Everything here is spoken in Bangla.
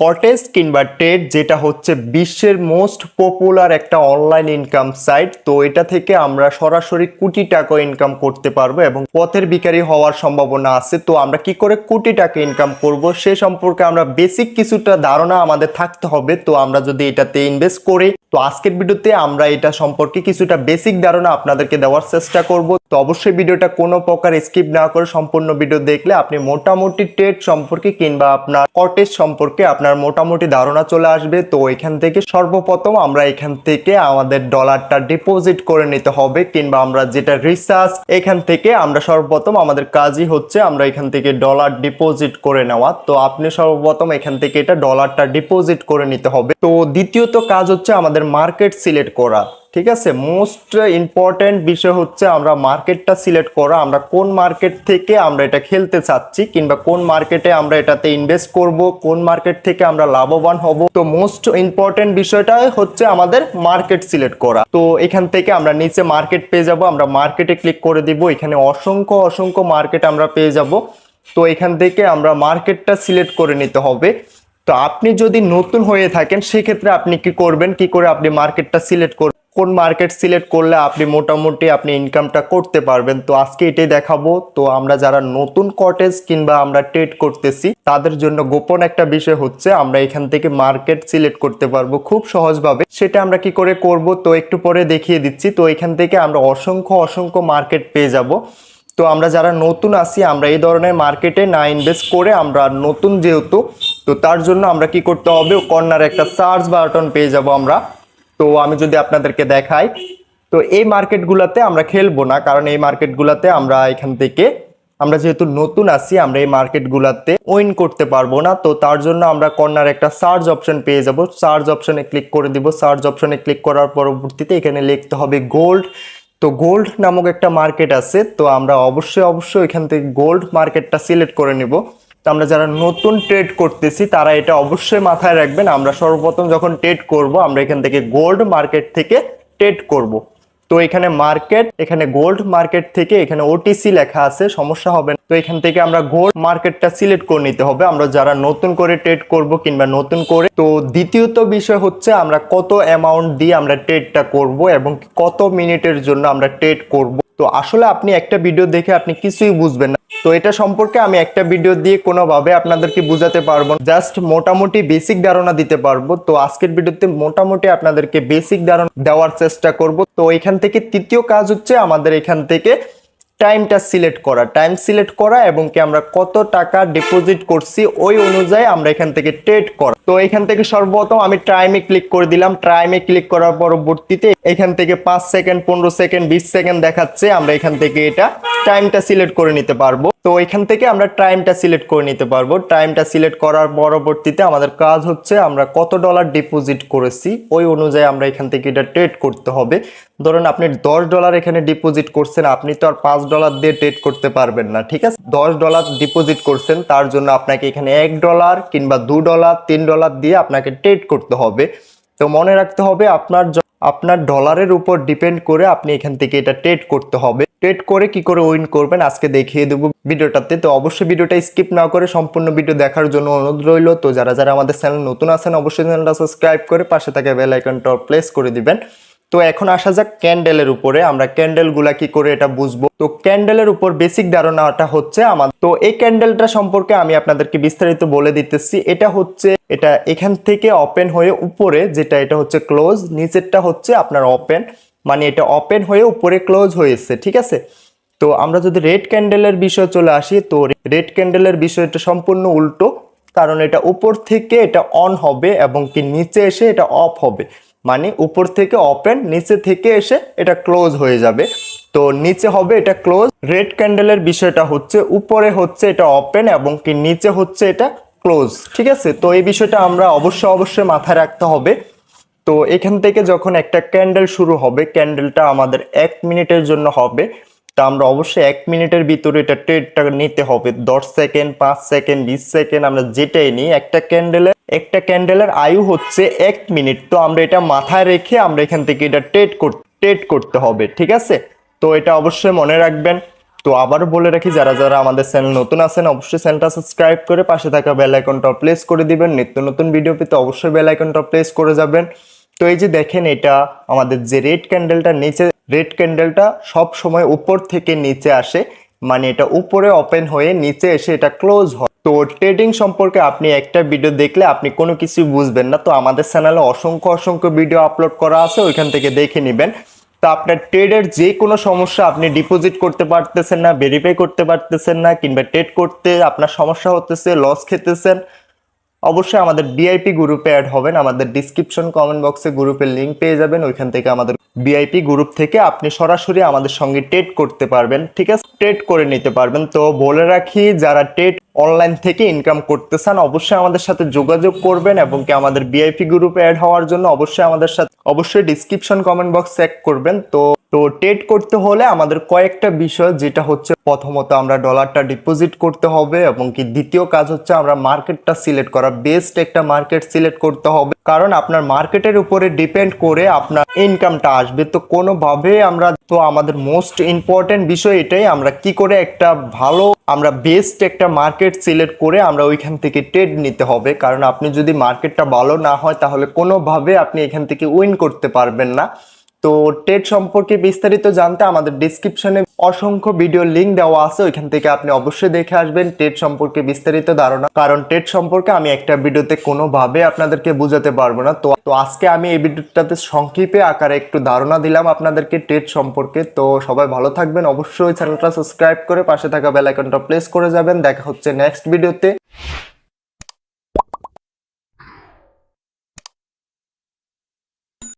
কটেজ কিংবা টেট, যেটা হচ্ছে বিশ্বের মোস্ট পপুলার একটা অনলাইন ইনকাম সাইট তো এটা থেকে আমরা সরাসরি কোটি টাকা ইনকাম করতে পারব এবং পথের বিকারী হওয়ার সম্ভাবনা আছে। তো আমরা কি করে কোটি টাকা ইনকাম করব, সে সম্পর্কে আমরা বেসিক কিছুটা ধারণা আমাদের থাকতে হবে। তো আমরা যদি এটাতে ইনভেস্ট করি, তো আজকের ভিডিওতে আমরা এটা সম্পর্কে কিছুটা বেসিক ধারণা আপনাদেরকে দেওয়ার চেষ্টা করব। তো অবশ্যই ভিডিওটা কোনো প্রকার স্কিপ না করে সম্পূর্ণ ভিডিও দেখলে আপনি মোটামুটি ট্রেড সম্পর্কে কিংবা আপনার কটেজ সম্পর্কে আপনার মোটামুটি ধারণা চলে আসবে। তো এখান থেকে সর্বপ্রথম আমরা এখান থেকে আমাদের ডলারটা ডিপোজিট করে নিতে হবে কিংবা আমরা যেটা রিসার্চ এখান থেকে আমরা সর্বপ্রথম আমাদের কাজই হচ্ছে আমরা এখান থেকে ডলার ডিপোজিট করে নেওয়া। তো আপনি সর্বপ্রথম এখান থেকে এটা ডলারটা ডিপোজিট করে নিতে হবে। তো দ্বিতীয়ত কাজ হচ্ছে আমাদের মার্কেট সিলেক্ট করা। ঠিক আছে? মোস্ট ইম্পর্টেন্ট বিষয় হচ্ছে আমরা মার্কেটটা সিলেক্ট করা, আমরা কোন মার্কেট থেকে আমরা এটা খেলতে চাচ্ছি কিংবা কোন মার্কেটে আমরা এটাতে ইনভেস্ট করব, কোন মার্কেট থেকে আমরা লাভবান হব। তো মোস্ট ইম্পর্টেন্ট বিষয়টা হচ্ছে আমাদের মার্কেট সিলেক্ট করা। তো এখান থেকে আমরা নিচে মার্কেট পেয়ে যাব, আমরা মার্কেটে ক্লিক করে দিব, এখানে অসংখ্য অসংখ্য মার্কেট আমরা পেয়ে যাব। তো এখান থেকে আমরা মার্কেটটা সিলেক্ট করে নিতে হবে। তো আপনি যদি নতুন হয়ে থাকেন, সেক্ষেত্রে আপনি কি করবেন? কি করে আপনি মার্কেটটা সিলেক্ট করবেন কোন মার্কেট সিলেক্ট করলে আপনি মোটামুটি আপনি ইনকামটা করতে পারবেন? তো আজকে এটাই দেখাবো। তো আমরা যারা নতুন কটেজ কিংবা আমরা ট্রেড করতেছি, তাদের জন্য গোপন একটা বিষয় হচ্ছে, আমরা এখান থেকে মার্কেট সিলেক্ট করতে পারব খুব সহজভাবে। সেটা আমরা কি করে করব? তো একটু পরে দেখিয়ে দিচ্ছি। তো এখান থেকে আমরা অসংখ্য অসংখ্য মার্কেট পেয়ে যাব। তো আমরা যারা নতুন আসি আমরা এই ধরনের মার্কেটে না ইনভেস্ট করে আমরা নতুন যেহেতু, তো তার জন্য আমরা কি করতে হবে? কর্নার একটা সার্চ বাটন পেয়ে যাব আমরা। তো আমি যদি আপনাদেরকে দেখাই, তো এই মার্কেটগুলোতে আমরা খেলব না, কারণ এই মার্কেটগুলোতে আমরা এখান থেকে, আমরা যেহেতু নতুন আসি আমরা এই মার্কেটগুলোতে উইন করতে পারব না। তো তার জন্য আমরা কর্নার একটা সার্চ অপশন পেয়ে যাব। সার্চ অপশনে ক্লিক করে দিব। সার্চ অপশনে ক্লিক করার পরবর্তীতে এখানে লিখতে হবে গোল্ড তো গোল্ড নামক একটা মার্কেট আছে, তো আমরা অবশ্যই অবশ্যই এখান থেকে গোল্ড মার্কেটটা সিলেক্ট করে নিব। তো আমরা যারা নতুন ট্রেড করতেছি, তারা এটা অবশ্যই মাথায় রাখবেন। আমরা সর্বপ্রথম যখন ট্রেড করব, আমরা এখান থেকে গোল্ড মার্কেট থেকে ট্রেড করব। তো এখানে মার্কেট এখানে গোল্ড মার্কেট থেকে এখানে ওটিসি লেখা আছে, সমস্যা হবে তো এখান থেকে আমরা গোল্ড মার্কেটটা সিলেক্ট করে নিতে হবে। আমরা যারা নতুন করে ট্রেড করব কিংবা নতুন করে, তো দ্বিতীয়ত বিষয় হচ্ছে আমরা কত অ্যামাউন্ট দিয়ে আমরা ট্রেডটা করব এবং কত মিনিটের জন্য আমরা ট্রেড করব। তো আসলে আপনি একটা ভিডিও দেখে আপনি কিছুই বুঝবেন না। তো এটা সম্পর্কে আমি একটা ভিডিও দিয়ে কোনোভাবে আপনাদেরকে বুঝাতে পারব জাস্ট মোটামুটি বেসিক ধারণা দিতে পারব। তো আজকের ভিডিওতে মোটামুটি আপনাদেরকে বেসিক ধারণা দেওয়ার চেষ্টা করব। তো এখান থেকে তৃতীয় কাজ হচ্ছে আমাদের এখান থেকে টাইমটা সিলেক্ট করা, টাইম সিলেক্ট করা এবং কি আমরা কত টাকা ডিপোজিট করছি ওই অনুযায়ী আমরা এখান থেকে ট্রেড করা। তো এখান থেকে সর্বপ্রথম আমি টাইমে ক্লিক করে দিলাম। টাইমে ক্লিক করার পরবর্তীতে এখান থেকে পাঁচ সেকেন্ড পনেরো সেকেন্ড বিশ সেকেন্ড দেখাচ্ছে, আমরা এখান থেকে এটা টাইমটা সিলেক্ট করে নিতে পারব। তো এখান থেকে আমরা টাইমটা সিলেক্ট করে নিতে পারব। টাইমটা সিলেক্ট করার পরবর্তীতে আমাদের কাজ হচ্ছে আমরা কত ডলার ডিপোজিট করেছি, ওই অনুযায়ী আমরা এখান থেকে এটা ট্রেড করতে হবে। ধরুন আপনি দশ ডলার এখানে ডিপোজিট করছেন, আপনি তো আর পাঁচ ডলার দিয়ে ট্রেড করতে পারবেন না, ঠিক আছে? দশ ডলার ডিপোজিট করছেন, তার জন্য আপনাকে এখানে এক ডলার কিংবা দু ডলার তিন ডলার দিয়ে আপনাকে ট্রেড করতে হবে। তো মনে রাখতে হবে আপনার আপনার ডলারের উপর ডিপেন্ড করে আপনি এখান থেকে এটা ট্রেড করতে হবে। ট্রেড করে কি করে উইন করবেন আজকে দেখিয়ে দেবো ভিডিওটাতে। তো অবশ্যই ভিডিওটা স্কিপ না করে সম্পূর্ণ ভিডিও দেখার জন্য অনুরোধ রইল। তো যারা যারা আমাদের চ্যানেল নতুন আছেন, অবশ্যই চ্যানেলটা সাবস্ক্রাইব করে পাশে থাকা বেল আইকনটা প্লেস করে দিবেন। তো এখন আসা যাক ক্যান্ডেলের উপরে, আমরা ক্যান্ডেলগুলা কি করে এটা বুঝব। তো ক্যান্ডেলের উপর বেসিক ধারণাটা হচ্ছে আমার তো এই ক্যান্ডেলটা সম্পর্কে আমি আপনাদেরকে বিস্তারিত বলে দিতেছি। এটা হচ্ছে, এটা এখান থেকে ওপেন হয়ে উপরে, যেটা, এটা হচ্ছে ক্লোজ নিচেরটা হচ্ছে আপনার ওপেন মানে এটা ওপেন হয়ে উপরে ক্লোজ হয়েছে ঠিক আছে? তো আমরা যদি রেড ক্যান্ডেলের বিষয়ে চলে আসি, তো রেড ক্যান্ডেলের বিষয়টা সম্পূর্ণ উল্টো, কারণ এটা উপর থেকে এটা অন হবে এবং কি নিচে এসে এটা অফ হবে। মানে উপর থেকে ওপেন নিচে থেকে এসে এটা ক্লোজ হয়ে যাবে। তো নিচে হবে এটা ক্লোজ রেড ক্যান্ডেলের বিষয়টা হচ্ছে উপরে হচ্ছে এটা ওপেন এবং কি নিচে হচ্ছে এটা ক্লোজ ঠিক আছে? তো এই বিষয়টা আমরা অবশ্যই অবশ্যই মাথায় রাখতে হবে। তো এখান থেকে যখন একটা ক্যান্ডেল শুরু হবে ক্যান্ডেলটা আমাদের এক মিনিটের জন্য হবে। তা আমরা অবশ্যই এক মিনিটের ভিতরে এটা ট্রেডটা নিতে হবে। দশ সেকেন্ড পাঁচ সেকেন্ড বিশ সেকেন্ড আমরা যেটাই নিই, একটা ক্যান্ডেলের একটা ক্যান্ডেলের আয়ু হচ্ছে এক মিনিট। তো আমরা এটা মাথায় রেখে আমরা এখান থেকে এটা ট্রেড করতে ট্রেড করতে হবে, ঠিক আছে? তো এটা অবশ্যই মনে রাখবেন। তো আবারও বলে রাখি, যারা যারা আমাদের চ্যানেল নতুন আছেন, অবশ্যই চ্যানেলটা সাবস্ক্রাইব করে পাশে থাকা বেল আইকনটা প্লেস করে দিবেন। নিত্য নতুন ভিডিও পেতে অবশ্যই বেল আইকনটা প্লেস করে যাবেন। তো এই যে দেখেন এটা আমাদের যে রেড ক্যান্ডেলটা নিচে রেড ক্যান্ডেলটা সব সময় উপর থেকে নিচে আসে মানে এটা উপরে ওপেন হয়ে নিচে এসে এটা ক্লোজ হয়। তো ট্রেডিং সম্পর্কে আপনি একটা ভিডিও দেখলে আপনি কোনো কিছু বুঝবেন না। তো আমাদের চ্যানেলে অসংখ্য অসংখ্য ভিডিও আপলোড করা আছে, ওইখান থেকে দেখে নেবেন। তো আপনার ট্রেডের যে কোনো সমস্যা আপনি ডিপোজিট করতে পারতেছেন না ভেরিফাই করতে পারতেছেন না, কিংবা ট্রেড করতে আপনার সমস্যা হতেছে লস খেতেছেন অবশ্যই আমাদের বিআইপি গ্রুপে অ্যাড হবেন, আমাদের ডিসক্রিপশন কমেন্ট বক্সে গ্রুপের লিঙ্ক পেয়ে যাবেন, ওইখান থেকে আমাদের বিআইপি গ্রুপ থেকে আপনি সরাসরি আমাদের সঙ্গে টেট করতে পারবেন, ঠিক আছে? টেট করে নিতে পারবেন। তো বলে রাখি, যারা ট্রেড অনলাইন থেকে ইনকাম করতে চান অবশ্যই আমাদের সাথে যোগাযোগ করবেন এবং কি আমাদের বিআইপি গ্রুপে অ্যাড হওয়ার জন্য অবশ্যই আমাদের সাথে, অবশ্যই ডিসক্রিপশন কমেন্ট বক্স চেক করবেন। তো তো ট্রেড করতে হলে আমাদের কয়েকটা বিষয়, যেটা হচ্ছে প্রথমত আমরা ডলারটা ডিপোজিট করতে হবে এবং কি দ্বিতীয় কাজ হচ্ছে আমরা মার্কেটটা সিলেক্ট করা। বেস্ট একটা মার্কেট সিলেক্ট করতে হবে। কারণ আপনার মার্কেটের উপরে ডিপেন্ড করে আপনার ইনকামটা আসবে। তো কোনোভাবে আমরা, তো আমাদের মোস্ট ইম্পর্টেন্ট বিষয় এটাই, আমরা কি করে একটা ভালো, আমরা বেস্ট একটা মার্কেট সিলেক্ট করে আমরা ওইখান থেকে ট্রেড নিতে হবে। কারণ আপনি যদি মার্কেটটা ভালো না হয়, তাহলে কোনোভাবে আপনি এখান থেকে উইন করতে পারবেন না। তো টেট সম্পর্কে বিস্তারিত জানতে আমাদের ডিসক্রিপশনে অসংখ্য ভিডিও লিংক দেওয়া আছে, ওইখান থেকে আপনি অবশ্যই দেখে আসবেন টেট সম্পর্কে বিস্তারিত ধারণা। কারণ টেট সম্পর্কে আমি একটা ভিডিওতে কোনোভাবে আপনাদেরকে বোঝাতে পারব না। তো তো আজকে আমি এই ভিডিওটাতে সংক্ষেপে আকারে একটু ধারণা দিলাম আপনাদেরকে টেট সম্পর্কে। তো সবাই ভালো থাকবেন। অবশ্যই চ্যানেলটা সাবস্ক্রাইব করে পাশে থাকা বেল প্লেস করে যাবেন। দেখা হচ্ছে নেক্সট ভিডিওতে